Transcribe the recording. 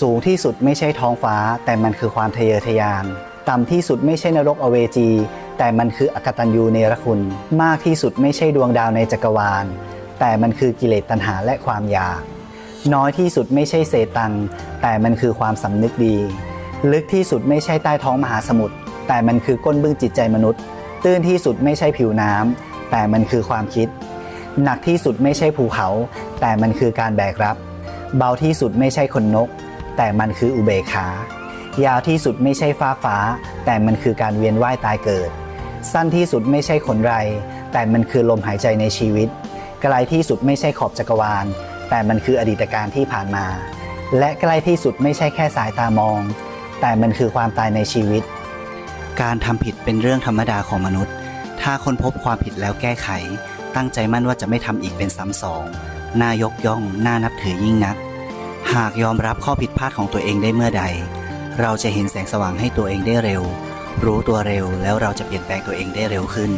สูงที่สุดไม่ใช่ท้องฟ้า แต่มันคือความทะเยอทะยาน ต่ำที่สุดไม่ใช่นรกอเวจี แต่มันคืออกตัญญูเนรคุณ มากที่สุดไม่ใช่ดวงดาวในจักรวาล แต่มันคือกิเลสตัณหาและความอยาก น้อยที่สุดไม่ใช่เศษตัง แต่มันคือความสำนึกดี ลึกที่สุดไม่ใช่ใต้ท้องมหาสมุทรแต่มันคือก้นบึ้งจิตใจมนุษย์ ตื้นที่สุดไม่ใช่ผิวน้ำแต่มันคือความคิด หนักที่สุดไม่ใช่ภูเขา แต่มันคือการแบกรับ เบาที่สุดไม่ใช่ขนนก แต่มันคืออุเบกขายาวที่สุดไม่ใช่ฟ้าฟ้า แต่มันคือการเวียนว่ายตายเกิด สั้นที่สุดไม่ใช่ขนไร แต่มันคือลมหายใจในชีวิตไกลที่สุดไม่ใช่ขอบจักรวาล แต่มันคืออดีตการที่ผ่านมา และใกล้ที่สุดไม่ใช่แค่สายตามอง แต่มันคือความตายในชีวิต การทำผิดเป็นเรื่องธรรมดาของมนุษย์ ถ้าคนพบความผิดแล้วแก้ไข ตั้งใจมั่นว่าจะไม่ทำอีกเป็นซ้ำสองน่ายกย่องน่านับถือยิ่งนัก หากยอมรับข้อผิดพลาดของตัวเองได้เมื่อใด เราจะเห็นแสงสว่างให้ตัวเองได้เร็ว รู้ตัวเร็วแล้วเราจะเปลี่ยนแปลงตัวเองได้เร็วขึ้น